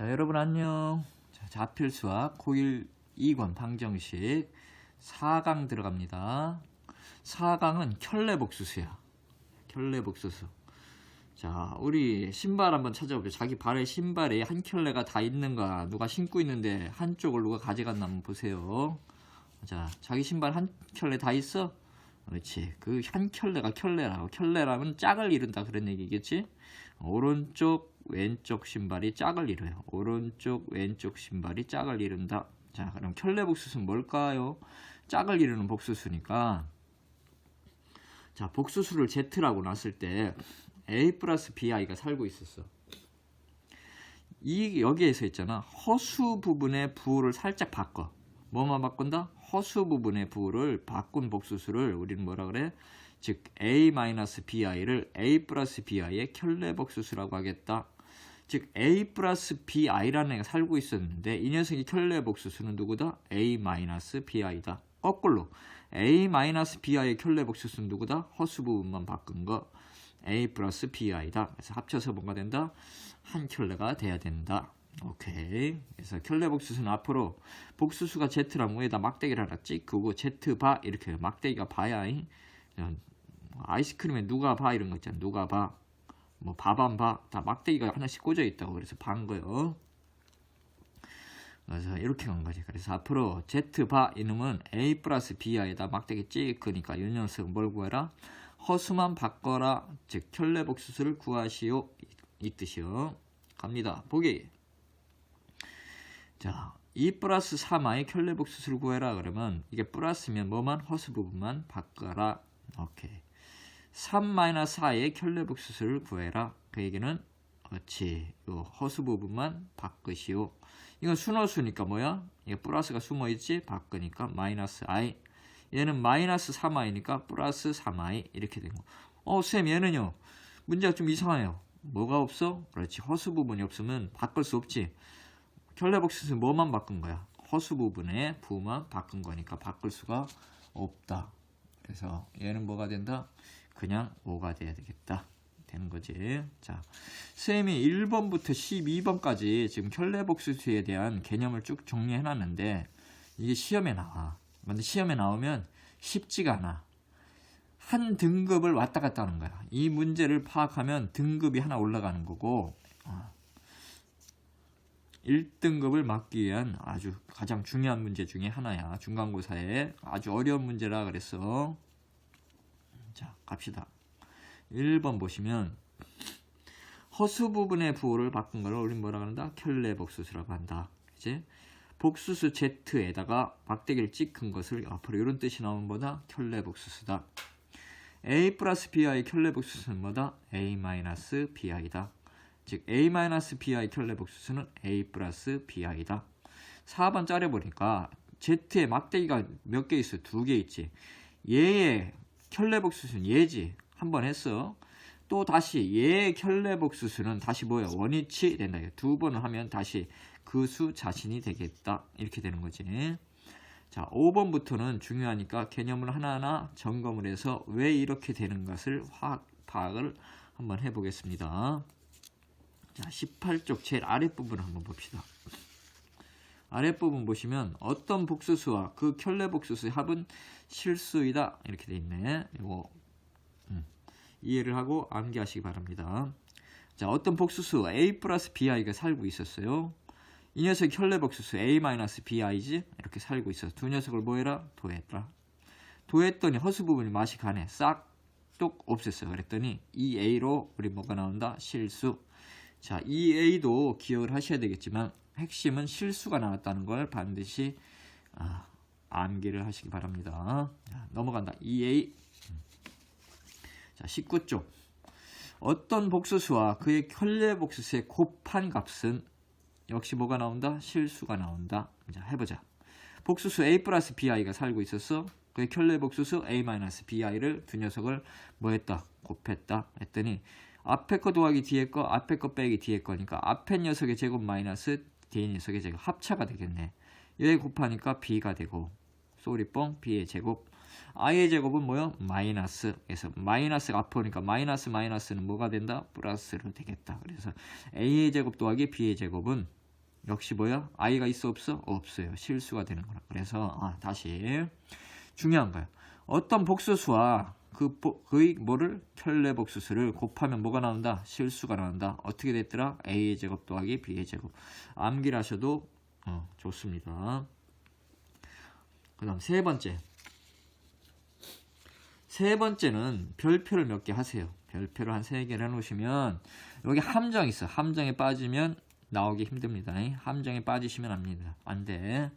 자, 여러분 안녕. 자, 자필 수학 고1 2권 방정식 4강 들어갑니다. 4강은 켤레복수수야. 켤레복수수. 자, 우리 신발 한번 찾아보죠. 자기 발에 신발에 한 켤레가 다 있는가, 누가 신고 있는데 한쪽을 누가 가져갔나 한번 보세요. 자, 자기 신발 한 켤레 다 있어? 그렇지. 그 한 켤레가 켤레라고. 켤레라면 짝을 이룬다 그런 얘기겠지? 오른쪽, 왼쪽 신발이 짝을 이뤄요. 오른쪽, 왼쪽 신발이 짝을 이룬다. 자, 그럼 켤레 복수수는 뭘까요? 짝을 이루는 복수수니까 자, 복수수를 Z라고 놨을 때 A 플러스 BI가 살고 있었어. 이 여기에서 있잖아. 허수 부분의 부호를 살짝 바꿔. 뭐만 바꾼다? 허수 부분의 부호를 바꾼 복수수를 우리는 뭐라 그래? 즉 A-BI를 A 플러스 BI의 켤레 복수수라고 하겠다. 즉 A 플러스 BI라는 애가 살고 있었는데 이 녀석이 켤레 복수수는 누구다? A-BI다. 거꾸로 A-BI의 켤레 복수수는 누구다? 허수 부분만 바꾼 거 A 플러스 BI다. 그래서 합쳐서 뭐가 된다? 한 켤레가 돼야 된다. 오케이. 그래서 켤레 복수수는 앞으로 복수수가 Z랑 위에다 막대기를 하나 찍고 Z 바 이렇게 막대기가 이. 아이스크림에 누가 봐 이런 거 있잖아. 누가 봐. 뭐 밥안 봐. 다 막대기가 하나씩 꽂아 있다고 그래서 반 거요. 그래서 이렇게 간 거지. 그래서 앞으로 Z 바 이놈은 A 플러스 B에다 막대기 찍으니까 이 녀석 뭘 구해라? 허수만 바꿔라. 즉 켤레 복수수를 구하시오. 이, 이 뜻이요. 갑니다. 보기. 자, 2 플러스 3i 켤레 복수수를 구해라. 그러면 이게 플러스면 뭐만 허수 부분만 바꿔라. 오케이. 3 마이너스 4의 켤레 복수수를 구해라. 그 얘기는 그렇지. 요 허수 부분만 바꾸시오. 이건 순허수니까 뭐야? 이게 플러스가 숨어 있지? 바꾸니까 마이너스 i. 얘는 마이너스 3i니까 플러스 3i 이렇게 된 거. 어, 쌤 얘는요. 문제가 좀 이상해요. 뭐가 없어? 그렇지. 허수 부분이 없으면 바꿀 수 없지. 켤레복수는 뭐만 바꾼 거야? 허수 부분의 부만 바꾼 거니까 바꿀 수가 없다. 그래서 얘는 뭐가 된다? 그냥 5가 돼야 되겠다. 되는 거지. 자, 쌤이 1번부터 12번까지 지금 켤레복수수에 대한 개념을 쭉 정리해 놨는데 이게 시험에 나와. 근데 시험에 나오면 쉽지가 않아. 한 등급을 왔다 갔다 하는 거야. 이 문제를 파악하면 등급이 하나 올라가는 거고, 어. 1등급을 막기 위한 아주 가장 중요한 문제 중에 하나야. 중간고사에 아주 어려운 문제라 그랬어. 자, 갑시다. 1번 보시면 허수 부분의 부호를 바꾼 걸 우리 뭐라 그런다? 켤레 복수수라고 한다. 이제 복수수 Z에다가 막대기를 찍은 것을 앞으로 이런 뜻이 나오면 뭐다? 켤레 복수수다. A 플러스 BI 켤레 복수수는 뭐다? A 마이너스 BI다. 즉 A 마이너스 BI 켤레 복수수는 A 플러스 BI다. 4번 짜려보니까 Z에 막대기가 몇 개 있어? 두 개 있지. 얘의 켤레 복수수는 얘지. 한 번 했어. 또 다시 얘의 켤레 복수수는 다시 뭐야? 원위치 된다. 두 번을 하면 다시 그 수 자신이 되겠다. 이렇게 되는 거지. 자, 5번부터는 중요하니까 개념을 하나하나 점검을 해서 왜 이렇게 되는 것을 화학 파악을 한번 해보겠습니다. 자, 18쪽 제일 아랫부분을 한번 봅시다. 아랫부분 보시면 어떤 복수수와 그 켤레 복수수의 합은 실수이다. 이렇게 돼 있네. 이거 음, 이해를 하고 암기하시기 바랍니다. 자, 어떤 복수수 A 플러스 BI가 살고 있었어요. 이 녀석이 켤레 복수수 A-BI지 이렇게 살고 있어서 두 녀석을 뭐해라? 도했다. 도했더니 허수 부분이 맛이 가네. 싹뚝 없앴어요. 그랬더니 이 A로 우리 뭐가 나온다? 실수. 자, 이 A도 기억을 하셔야 되겠지만 핵심은 실수가 나왔다는 걸 반드시 아, 암기를 하시기 바랍니다. 자, 넘어간다. EA. 자, 19쪽. 어떤 복수수와 그의 켤레 복수수의 곱한 값은 역시 뭐가 나온다? 실수가 나온다. 자, 해보자. 복수수 A 플러스 BI가 살고 있었어. 그의 켤레 복수수 A 마이너스 BI를 두 녀석을 뭐 했다? 곱했다. 했더니 앞에 거 더하기 뒤에 거, 앞에 거 빼기 뒤에 거니까 앞에 녀석의 제곱 마이너스 뒤에 녀석의 제곱 합차가 되겠네. 얘 곱하니까 B가 되고 쏘리뽕 B의 제곱 I의 제곱은 뭐요? 마이너스 그래서 마이너스가 앞에 오니까 마이너스 마이너스는 뭐가 된다? 플러스로 되겠다. 그래서 A의 제곱 더하기 B의 제곱은 역시 뭐야? i가 있어 없어? 없어요. 실수가 되는 거라. 그래서 아, 다시 중요한 거야. 어떤 복수수와 그 보- 그의 뭐를 켤레 복수수를 곱하면 뭐가 나온다? 실수가 나온다. 어떻게 됐더라? a의 제곱 더하기 b의 제곱. 암기를 하셔도 어, 좋습니다. 그다음 세 번째. 세 번째는 별표를 몇 개 하세요. 별표를 한 세 개를 해 놓으시면 여기 함정 있어. 함정에 빠지면 나오기 힘듭니다. 함정에 빠지시면 압니다. 안 돼.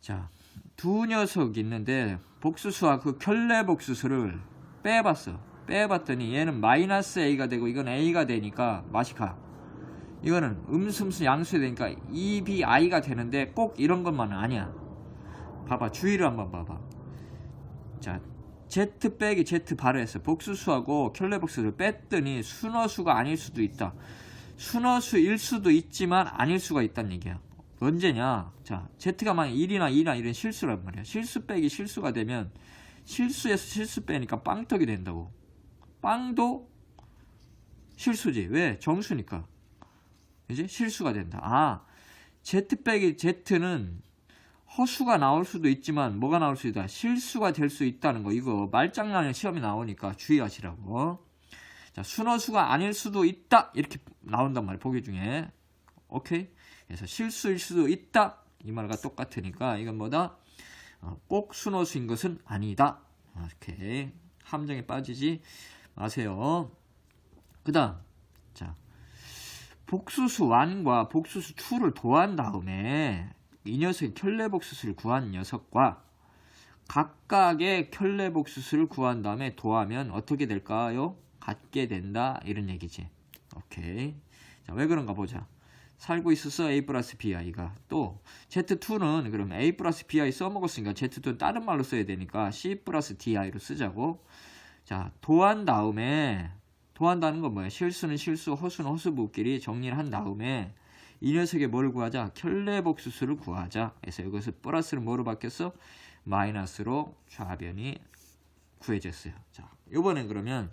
자, 두 녀석이 있는데 복수수와 그 켤레 복수수를 빼봤어. 빼봤더니 얘는 마이너스 a가 되고 이건 a가 되니까 맛이 가. 이거는 음수음수 양수에 되니까 2b i가 되는데 꼭 이런 것만은 아니야. 봐봐 주의를 한번 봐봐. 자 z 빼기 z 발효했어. 복수수하고 켤레복수를 뺐더니 순어수가 아닐 수도 있다. 순어수일 수도 있지만 아닐 수가 있다는 얘기야. 언제냐? 자, Z가 만약 1이나 2나 이런 실수란 말이야. 실수 빼기 실수가 되면 실수에서 실수 빼니까 빵떡이 된다고. 빵도 실수지. 왜? 정수니까. 이제 실수가 된다. 아, 빼기 Z는 허수가 나올 수도 있지만 뭐가 나올 수 있다. 실수가 될 수 있다는 거. 이거 말장난의 시험이 나오니까 주의하시라고. 자, 순어수가 아닐 수도 있다. 이렇게 나온단 말이야. 보기 중에. 오케이? 그래서 실수일 수도 있다. 이 말과 똑같으니까 이건 뭐다? 어, 꼭 순어수인 것은 아니다. 오케이. 함정에 빠지지 마세요. 그 다음. 자. 복수수 1과 복수수 2를 도한 다음에 이 녀석의 켤레복수수를 구한 녀석과 각각의 켤레복수수를 구한 다음에 도하면 어떻게 될까요? 같게 된다. 이런 얘기지. 오케이. 자 왜 그런가 보자. 살고 있어서 a 플러스 bi가 또 z2는 그럼 a 플러스 bi 써먹었으니까 z2는 다른 말로 써야 되니까 c 플러스 di로 쓰자고. 자 도한 다음에 도한다는 건 뭐야 실수는 실수 허수는 허수부끼리 정리를 한 다음에 이 녀석의 뭘 구하자 켤레복수수를 구하자 그래서 이것을 플러스를 뭐로 바뀌었어 마이너스로 좌변이 구해졌어요 자 이번엔 그러면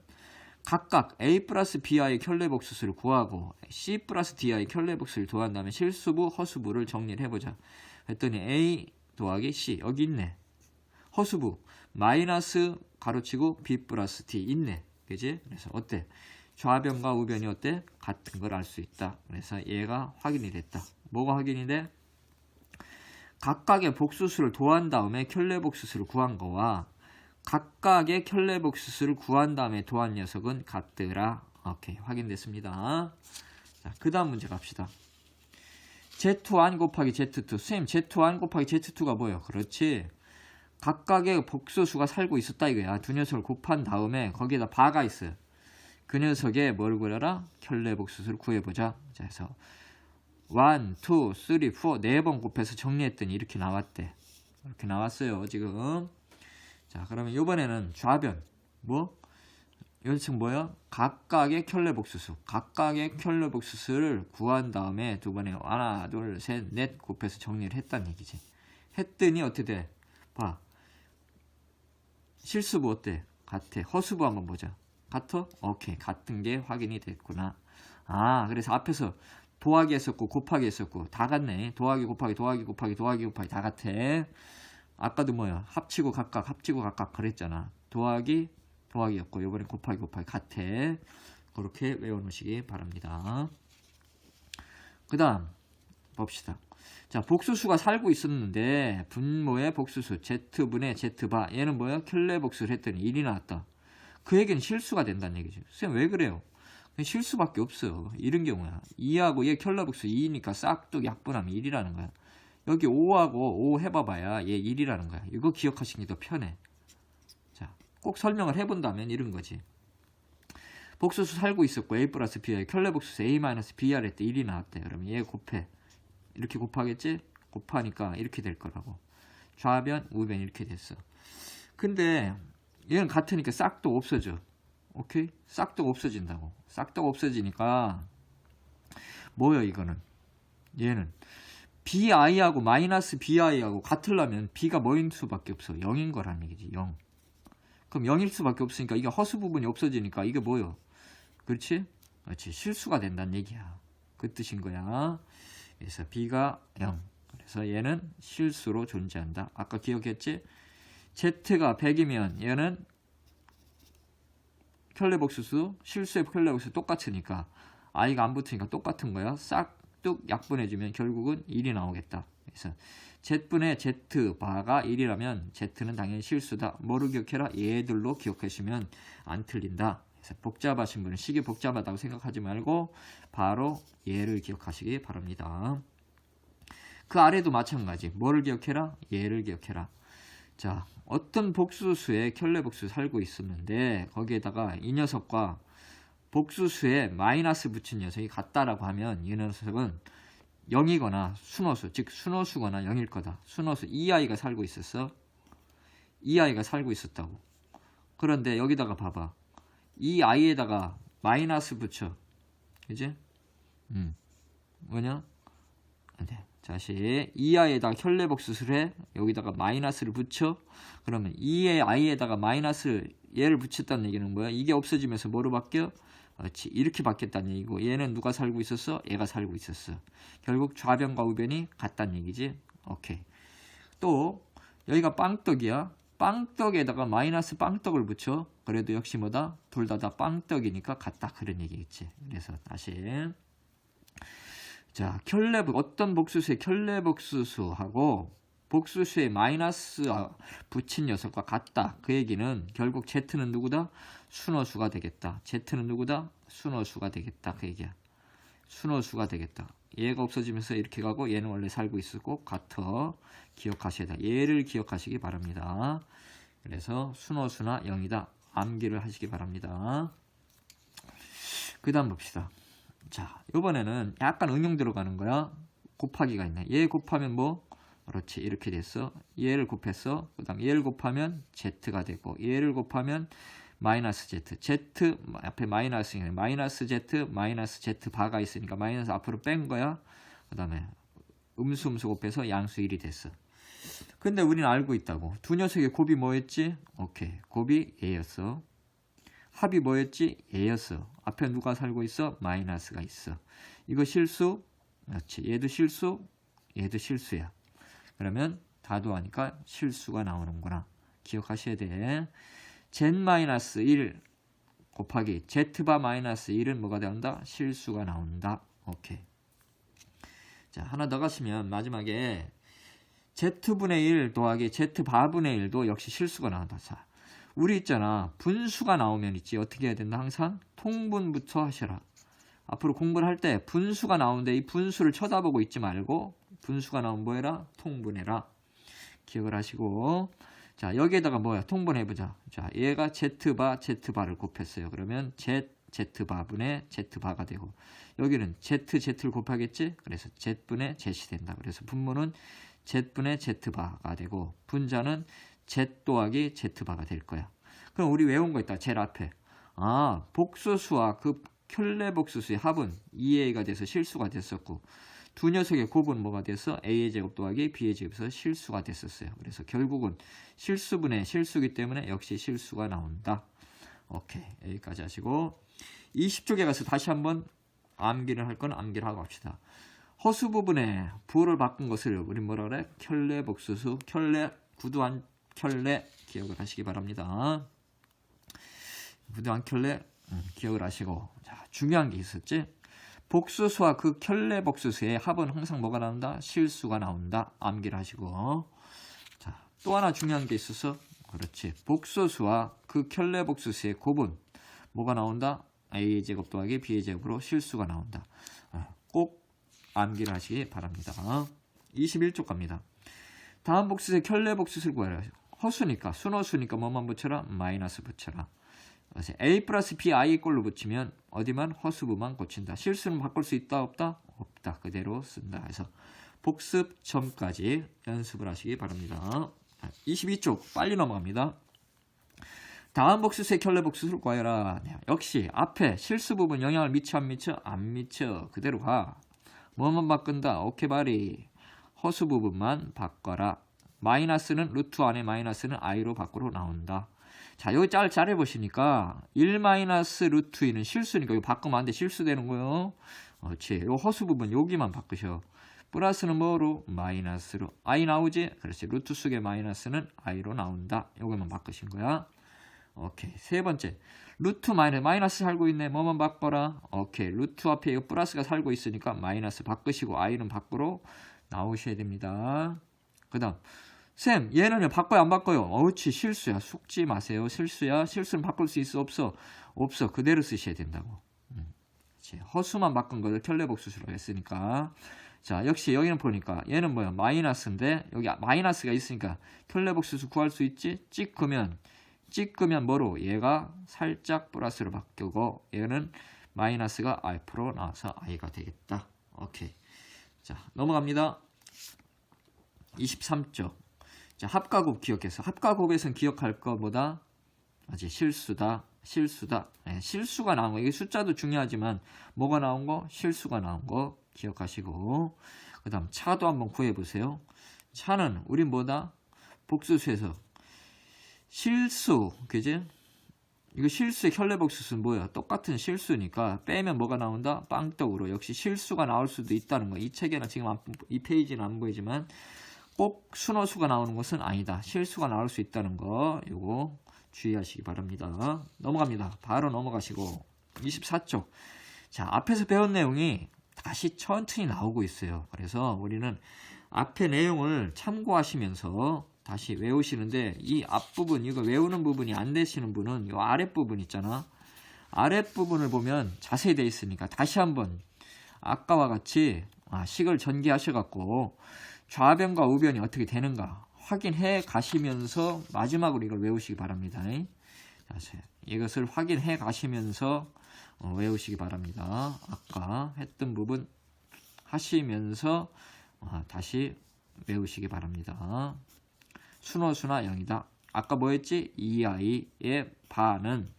각각 A 플러스 BI의 켤레복수수를 구하고 C 플러스 D의 켤레복수를 도한 다음에 실수부, 허수부를 정리를 해보자. 했더니 A 더하기 C 여기 있네. 허수부 마이너스 가로치고 B 플러스 D 있네. 그지? 그래서 어때? 좌변과 우변이 어때? 같은 걸 알 수 있다. 그래서 얘가 확인이 됐다. 뭐가 확인이 돼? 각각의 복수수를 도한 다음에 켤레복수수를 구한 거와 각각의 켤레복수수를 구한 다음에 도한 녀석은 같더라. 오케이 확인됐습니다. 자, 그 다음 문제 갑시다. Z1 곱하기 Z2 선생님 Z1 곱하기 Z2가 뭐예요? 그렇지. 각각의 복수수가 살고 있었다 이거야. 두 녀석을 곱한 다음에 거기에다 바가 있어요. 그 녀석의 뭘 구해라? 켤레복수수를 구해보자. 자, 그래서 1, 2, 3, 4네번 곱해서 정리했더니 이렇게 나왔대. 이렇게 나왔어요. 지금. 자, 그러면 이번에는 좌변. 뭐? 여기서 뭐야? 각각의 켤레복수수. 각각의 켤레복수수를 구한 다음에 두 번에 하나, 둘, 셋, 넷 곱해서 정리를 했다는 얘기지. 했더니 어떻게 돼? 봐. 실수부 어때? 같아. 허수부 한번 보자. 같아? 오케이. 같은 게 확인이 됐구나. 아, 그래서 앞에서 도하기 했었고 곱하기 했었고 다 같네. 도하기 곱하기 도하기 곱하기 도하기 곱하기 다 같아. 아까도 뭐야? 합치고 각각 합치고 각각 그랬잖아. 도하기 도하기였고 이번엔 곱하기 곱하기 같아. 그렇게 외워 놓으시기 바랍니다. 그 다음 봅시다. 자 복수수가 살고 있었는데 분모의 복수수 z분의 z바 얘는 뭐야? 켤레 복수를 했더니 1이 나왔다. 그 얘기는 실수가 된다는 얘기죠. 선생님 왜 그래요? 실수밖에 없어. 이런 경우야. 2하고 얘 복수 2니까 싹둑 약분하면 1이라는 거야. 여기 5하고 5 해봐봐야 얘 1이라는 거야. 이거 기억하시는 게 더 편해. 자, 꼭 설명을 해본다면 이런 거지. 복수수 살고 있었고 a 플러스 br 켤레 복수수 a 마이너스 br 했때 1이 나왔대. 그러면 얘 곱해. 이렇게 곱하겠지? 곱하니까 이렇게 될 거라고. 좌변, 우변 이렇게 됐어. 근데 얘는 같으니까 싹도 없어져. 오케이? 싹도 없어진다고. 싹도 없어지니까 뭐야 이거는? 얘는 bi하고 마이너스 bi하고 같으려면 b가 뭐인 수밖에 없어. 0인 거란 얘기지. 0. 그럼 0일 수밖에 없으니까 이게 허수 부분이 없어지니까 이게 뭐요? 그렇지? 그렇지. 실수가 된다는 얘기야. 그 뜻인 거야. 그래서 b가 0. 그래서 얘는 실수로 존재한다. 아까 기억했지? Z가 100이면 얘는 켤레복수수 실수의 켤레복수 똑같으니까 i가 안 붙으니까 똑같은 거야. 싹둑 약분해주면 결국은 1이 나오겠다. 그래서 z분의 z 바가 1이라면 z는 당연히 실수다. 뭐를 기억해라? 얘들로 기억하시면 안 틀린다. 그래서 복잡하신 분은 식이 복잡하다고 생각하지 말고 바로 얘를 기억하시기 바랍니다. 그 아래도 마찬가지. 뭐를 기억해라? 얘를 기억해라. 자, 어떤 복수수에 켤레복수 살고 있었는데 거기에다가 이 녀석과 복수수에 마이너스 붙인 녀석이 같다라고 하면 이 녀석은 0이거나 순호수, 즉 순호수거나 0일 거다. 순호수 이 아이가 살고 있었어. 이 아이가 살고 있었다고. 그런데 여기다가 봐봐. 이 아이에다가 마이너스 붙여. 그지? 음. 뭐냐? 네. 다시 이 아이에다가 혈내복수를 해. 여기다가 마이너스를 붙여. 그러면 이 아이에다가 마이너스 얘를 붙였다는 얘기는 뭐야? 이게 없어지면서 뭐로 바뀌어? 그렇지. 이렇게 바뀌었다는 얘기고 얘는 누가 살고 있었어? 얘가 살고 있었어. 결국 좌변과 우변이 같다는 얘기지. 오케이. 또 여기가 빵떡이야. 빵떡에다가 마이너스 빵떡을 붙여. 그래도 역시 뭐다? 둘 다 다 빵떡이니까 같다. 그런 얘기겠지. 그래서 다시 자, 켤레복 어떤 복수수의 켤레복수수하고 복수수에 마이너스 붙인 녀석과 같다. 그 얘기는 결국 Z는 누구다? 순호수가 되겠다. Z는 누구다? 순호수가 되겠다. 그 얘기야. 순호수가 되겠다. 얘가 없어지면서 이렇게 가고 얘는 원래 살고 있었고 같아. 기억하셔야 돼. 얘를 기억하시기 바랍니다. 그래서 순호수나 0이다. 암기를 하시기 바랍니다. 그 다음 봅시다. 자, 이번에는 약간 응용 들어가는 거야. 곱하기가 있네. 얘 곱하면 뭐? 그렇지. 이렇게 됐어. 얘를 곱했어. 그 다음 얘를 곱하면 Z가 되고 얘를 곱하면 마이너스 Z. Z 앞에 마이너스 마이너스 Z 마이너스 Z 바가 있으니까 마이너스 앞으로 뺀 거야. 그 다음에 음수 음수 곱해서 양수 1이 됐어. 근데 우리는 알고 있다고. 두 녀석의 곱이 뭐였지? 오케이. 곱이 A였어. 합이 뭐였지? A였어. 앞에 누가 살고 있어? 마이너스가 있어. 이거 실수? 그렇지. 얘도 실수? 얘도 실수야. 그러면 다도하니까 실수가 나오는구나. 기억하셔야 돼. z-1 곱하기 z바 마이너스 1은 뭐가 된다? 실수가 나온다. 오케이. 자, 하나 더 가시면 마지막에 z분의 1 더하기 z바분의 1도 역시 실수가 나온다. 자, 우리 있잖아. 분수가 나오면 있지. 어떻게 해야 된다? 항상 통분부터 하셔라. 앞으로 공부를 할 때 분수가 나오는데 이 분수를 쳐다보고 있지 말고 분수가 나오면 뭐 해라? 통분해라. 기억을 하시고 자 여기에다가 뭐야? 통분해보자. 자 얘가 Z바 Z바를 곱했어요. 그러면 Z Z바분의 Z바가 되고 여기는 Z Z를 곱하겠지? 그래서 Z분의 Z이 된다. 그래서 분모는 Z분의 Z바가 되고 분자는 Z 더하기 Z바가 될 거야. 그럼 우리 외운 거 있다. 제일 앞에. 아, 복수수와 그 켤레 복수수의 합은 2a가 돼서 실수가 됐었고 두 녀석의 곱은 뭐가 돼서 a의 제곱 더하기 b의 제곱에서 실수가 됐었어요. 그래서 결국은 실수분의 실수기 때문에 역시 실수가 나온다. 오케이. 여기까지 하시고 20쪽에 가서 다시 한번 암기를 할 건 암기를 하고 합시다. 허수 부분에 부호를 바꾼 것을 우리 뭐라 그래? 켤레 복수수, 켤레 구두 한 켤레 기억을 하시기 바랍니다. 구두한 켤레 음, 기억을 하시고 자 중요한 게 있었지. 복수수와 그 켤레 복수수의 합은 항상 뭐가 나온다? 실수가 나온다. 암기를 하시고 자 또 하나 중요한 게 있어서 그렇지. 복수수와 그 켤레 복수수의 곱은 뭐가 나온다? a의 제곱 더하기 b의 제곱으로 실수가 나온다. 어, 꼭 암기를 하시기 바랍니다. 21쪽 갑니다. 다음 복수의 켤레 복수수를 구하라. 허수니까 순허수니까 뭐만 붙여라? 마이너스 붙여라. 그래서 a 플러스 b i 꼴로 붙이면 어디만 허수부만 고친다. 실수는 바꿀 수 있다 없다? 없다. 그대로 쓴다. 그래서 복습 점까지 연습을 하시기 바랍니다. 22쪽 빨리 넘어갑니다. 다음 복수수의 켤레 복수수를 구하여라. 네, 역시 앞에 실수 부분 영향을 미쳐 안 미쳐? 안 미쳐. 그대로 가. 뭐만 바꾼다? 오케이 바리. 허수 부분만 바꿔라. 마이너스는 루트 안에 마이너스는 i로 밖으로 나온다. 자, 여기 짤 잘해 보시니까 1 마이너스 루트 2는 실수니까 이거 바꾸면 안 돼. 실수되는 거요. 그렇지. 요 허수 부분 여기만 바꾸셔. 플러스는 뭐로? 마이너스로. i 나오지? 그렇지. 루트 속의 마이너스는 i로 나온다. 요거만 바꾸신 거야. 오케이. 세 번째. 루트 마이너스, 마이너스 살고 있네. 뭐만 바꿔라? 오케이. 루트 앞에 이거 플러스가 살고 있으니까 마이너스 바꾸시고 i는 밖으로 나오셔야 됩니다. 그 다음. 쌤, 얘는 왜 바꿔요? 안 바꿔요? 어우치, 실수야. 속지 마세요. 실수야. 실수는 바꿀 수 있어? 없어? 없어. 그대로 쓰셔야 된다고. 음. 허수만 바꾼 거를 켤레복수수로 했으니까. 자, 역시 여기는 보니까 얘는 뭐야? 마이너스인데 여기 마이너스가 있으니까 켤레복수수 구할 수 있지? 찍으면 찍으면 뭐로? 얘가 살짝 플러스로 바뀌고 얘는 마이너스가 알프로 나와서 i가 되겠다. 오케이. 자, 넘어갑니다. 23쪽. 자, 합가곱 기억해서 합가곱에서는 기억할 것보다 아직 실수다. 실수다. 네, 실수가 나온 거. 이게 숫자도 중요하지만 뭐가 나온 거? 실수가 나온 거 기억하시고 그 다음 차도 한번 구해 보세요. 차는 우리 뭐다? 복수수에서 실수, 그지? 이거 실수의 혈례복수수는 뭐야? 똑같은 실수니까 빼면 뭐가 나온다? 빵떡으로 역시 실수가 나올 수도 있다는 거. 이 책에는 지금 안, 이 페이지는 안 보이지만 꼭 순어수가 나오는 것은 아니다. 실수가 나올 수 있다는 거. 요거 주의하시기 바랍니다. 넘어갑니다. 바로 넘어가시고 24쪽. 자, 앞에서 배운 내용이 다시 천천히 나오고 있어요. 그래서 우리는 앞에 내용을 참고하시면서 다시 외우시는데 이 앞부분 이거 외우는 부분이 안 되시는 분은 이 아랫부분 있잖아. 아랫부분을 보면 자세히 되어 있으니까 다시 한번 아까와 같이 아, 식을 전개하셔 갖고 좌변과 우변이 어떻게 되는가 확인해 가시면서 마지막으로 이걸 외우시기 바랍니다. 자, 이것을 확인해 가시면서 어, 외우시기 바랍니다. 아까 했던 부분 하시면서 어, 다시 외우시기 바랍니다. 순호수나 0이다. 아까 뭐였지? 2i의 바는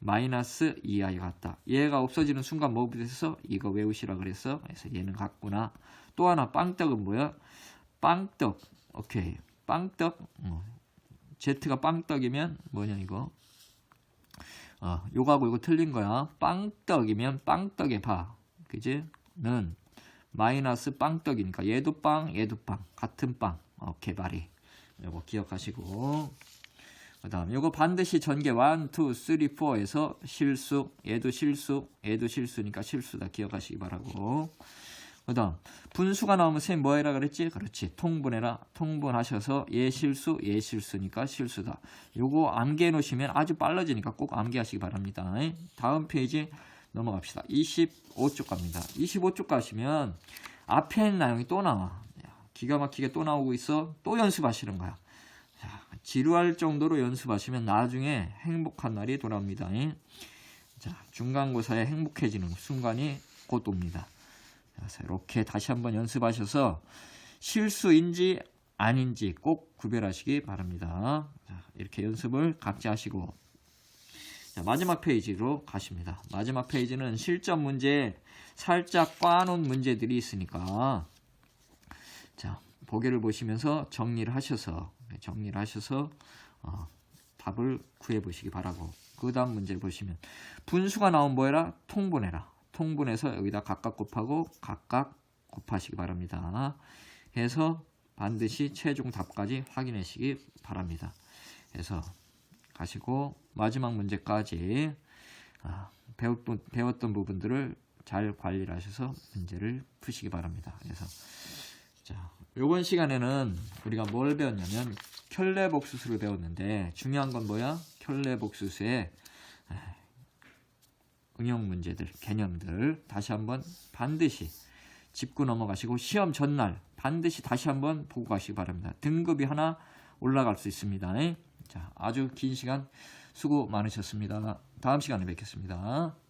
마이너스 2i 같다. 얘가 없어지는 순간 뭐 돼서 이거 외우시라 그랬어. 그래서 얘는 같구나. 또 하나 빵떡은 뭐야? 빵떡. 오케이. 빵떡. 어. Z가 빵떡이면 뭐냐 이거? 어, 요거하고 이거 틀린 거야. 빵떡이면 빵떡의 바. 그지? 는 마이너스 빵떡이니까 얘도 빵, 얘도 빵. 같은 빵. 오케이, 말이. 요거 기억하시고 그 다음 요거 반드시 전개 1, 2, 3, 4에서 실수 얘도 실수 얘도 실수니까 실수다 기억하시기 바라고 그 다음 분수가 나오면 쌤 뭐해라 그랬지? 그렇지 통분해라 통분하셔서 얘 실수 얘 실수니까 실수다 요거 암기해 놓으시면 아주 빨라지니까 꼭 암기하시기 바랍니다 다음 페이지 넘어갑시다 25쪽 갑니다 25쪽 가시면 앞에 있는 내용이 또 나와 기가 막히게 또 나오고 있어. 또 연습하시는 거야. 자, 지루할 정도로 연습하시면 나중에 행복한 날이 돌아옵니다. 자, 중간고사에 행복해지는 순간이 곧 옵니다. 이렇게 다시 한번 연습하셔서 실수인지 아닌지 꼭 구별하시기 바랍니다. 자, 이렇게 연습을 각자 하시고 자, 마지막 페이지로 가십니다. 마지막 페이지는 실전 문제 살짝 꽈놓은 문제들이 있으니까 자, 보기를 보시면서 정리를 하셔서 네, 정리를 하셔서 어, 답을 구해 보시기 바라고 그 다음 문제를 보시면 분수가 나온 뭐해라? 통분해라. 통분해서 여기다 각각 곱하고 각각 곱하시기 바랍니다. 해서 반드시 최종 답까지 확인하시기 바랍니다. 그래서 가시고 마지막 문제까지 아, 배웠던 부분들을 잘 관리를 하셔서 문제를 푸시기 바랍니다. 그래서 자, 요번 시간에는 우리가 뭘 배웠냐면 켤레복수수를 배웠는데 중요한 건 뭐야? 켤레복수수의 응용 문제들, 개념들 다시 한번 반드시 짚고 넘어가시고 시험 전날 반드시 다시 한번 보고 가시기 바랍니다. 등급이 하나 올라갈 수 있습니다. 자, 아주 긴 시간 수고 많으셨습니다. 다음 시간에 뵙겠습니다.